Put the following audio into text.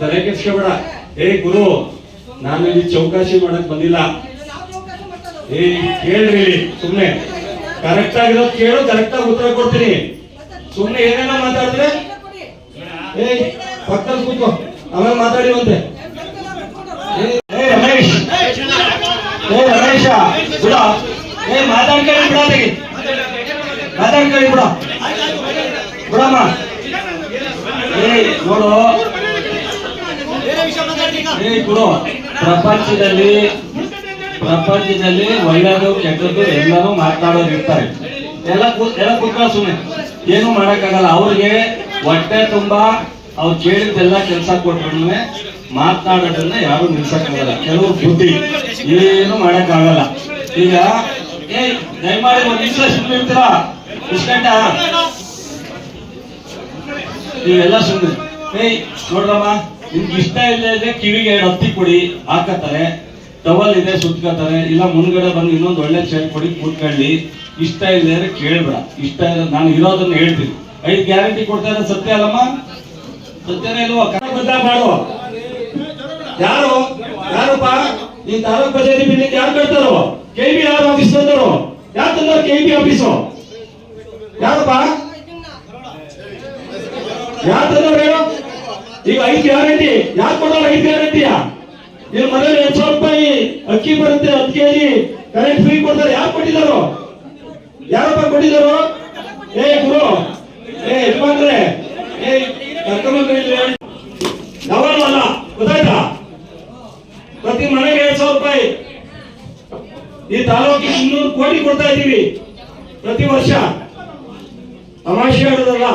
ತಲೆ ಏ ಗುರು, ನಾನು ಇಲ್ಲಿ ಚೌಕಾಶಿ ಮಾಡಕ್ ಬಂದಿಲ್ಲ. ಏ ಕೇಳ್ರಿ ಸುಮ್ನೆ. ಕರೆಕ್ಟ್ ಆಗಿರೋದು ಕೇಳು ಕರೆಕ್ಟ್ ಆಗಿ ಉತ್ತರ ಕೊಡ್ತೀನಿ. ಸುಮ್ನೆ ಏನೇನೋ ಮಾತಾಡಿದ್ರೆ ಏ, ಪಕ್ಕದಲ್ಲಿ ಕೂತ್ಕೋ. ಆಮೇಲೆ ಮಾತಾಡಿವಂತೆ ಏ ರಮೇಶ್. ಏ, ರಮೇಶ, ಬಿಡ. ಏ, ಮಾತಾಡ್ಕೊಳ್ಳಿ ಬಿಡ ತೆಗಿ ಮಾತಾಡ್ಕೊಳ್ಳಿ ಬಿಡ. ಬಿಡಮ್ಮ. ಏ, ನೋಡು. ಪ್ರಪಂಚದಲ್ಲಿ ಪ್ರಪಂಚದಲ್ಲಿ ಒಳ್ಳೆಯದು, ಕೆಟ್ಟದ್ದು ಎಲ್ಲರೂ ಮಾತನಾಡೋರು ಇರ್ತಾರೆ ಎಲ್ಲ ಎಲ್ಲ ಕೂತ್ಕೊಳ್ಳೋ ಸುಮ್ಮನೆ ಏನು ಮಾಡೋಕ್ಕಾಗಲ್ಲ. ಅವ್ರಿಗೆ ಹೊಟ್ಟೆ ತುಂಬಾ, ಅವ್ರು ಕೇಳಿದ್ದೆಲ್ಲ ಕೆಲಸ ಕೊಟ್ರು ಮಾತನಾಡೋದನ್ನ ಯಾರು ನಿಲ್ಸಕ್ಕಾಗಲ್ಲ. ಕೆಲವು ಬುದ್ಧಿ. ಏನು ಮಾಡೋಕ್ಕಾಗಲ್ಲ. ಈಗ ಏ ದಯಮಾಡಿ ಒಂದು ನಿಮಿಷ ಸುಮ್ಮನೆ ಇರ್ತೀರಾ? ಇಷ್ಟ ಗಂಟ? ನೀವೆಲ್ಲ ಸುಮ್ಮನೆ ಏಯ್, ನೋಡ್ರಮ್ಮ. ನಿಮ್ಗೆ ಇಷ್ಟ ಇಲ್ಲದೆ ಕಿವಿಗೆ ಎರಡು ಹತ್ತಿ ಕೊಡಿ, ಹಾಕತ್ತಾರೆ. ಟವಲ್ ಇದೆ, ಸುತ್ಕೋತಾರೆ. ಇಲ್ಲ, ಮುಂದ್ಗಡೆ ಬಂದು ಇನ್ನೊಂದು ಒಳ್ಳೆ ಚೇರ್ ಕೊಡಿ, ಕೂತ್ಕೊಳ್ಳಿ. ಇಷ್ಟ ಇಲ್ಲ ಅಂದ್ರೆ ಕೇಳ್ಬೇಡ. ಇಷ್ಟ ಇಲ್ಲ ನಾನು ಇರೋದನ್ನ ಹೇಳ್ತೀನಿ. ಐದು ಗ್ಯಾರಂಟಿ ಕೊಡ್ತಾ ಇರೋದು ಸತ್ಯ ಅಲ್ಲಮ್ಮ? ಸತ್ಯನೇ ಇಲ್ವೋ? ಕನ್ನಡ ಮಾಡು. ಯಾರು? ಯಾರಪ್ಪ? ಈ ತಾಲೂಕ್ ಪಂಚಾಯತಿ ಬಿಲ್ಡಿಂಗ್ ಯಾರು ಕಟ್ತಾರೋ? ಕೆ ಬಿ ಆರ್ ಆಫೀಸ್ ತಂದರು ಯಾರು ತಂದರು ಕೆ ಬಿ ಆಫೀಸು ಯಾರಪ್ಪ? ಯಾರು ತಂದವ್ರು ಹೇಳು? ಈಗ ಐದು ಗ್ಯಾರಂಟಿ. ಯಾಕೆ ಕೊಡೋರು ಐದು ಗ್ಯಾರಂಟಿಯ ನೀವು ಮನೇಲಿ ಎಷ್ಟು ರೂಪಾಯಿ ಅಕ್ಕಿ ಬರುತ್ತೆ ಕೆಜಿ ಕರೆಂಟ್ ಫ್ರೀ ಕೊಡ್ತಾರೆ. ಯಾಕೆ ಕೊಟ್ಟಿದ್ದಾರೋ? ಯಾರಪ್ಪ ಕೊಟ್ಟಿದ್ದಾರೋ? ಏ ಗುರು. ಏ ಯಜಮಾನ್ರೆ. ಏ ಅಲ್ಲ. ಗೊತ್ತಾಯ್ತಾ? ಪ್ರತಿ ಮನೆಗೆ ಎರಡ್ ಸಾವಿರ ರೂಪಾಯಿ ಈ ತಾಲೂಕಿಗೆ ಇನ್ನೂರು ಕೋಟಿ ಕೊಡ್ತಾ ಇದ್ದೀವಿ ಪ್ರತಿ ವರ್ಷ. ತಮಾಷೆ ಆಡೋದಲ್ಲ.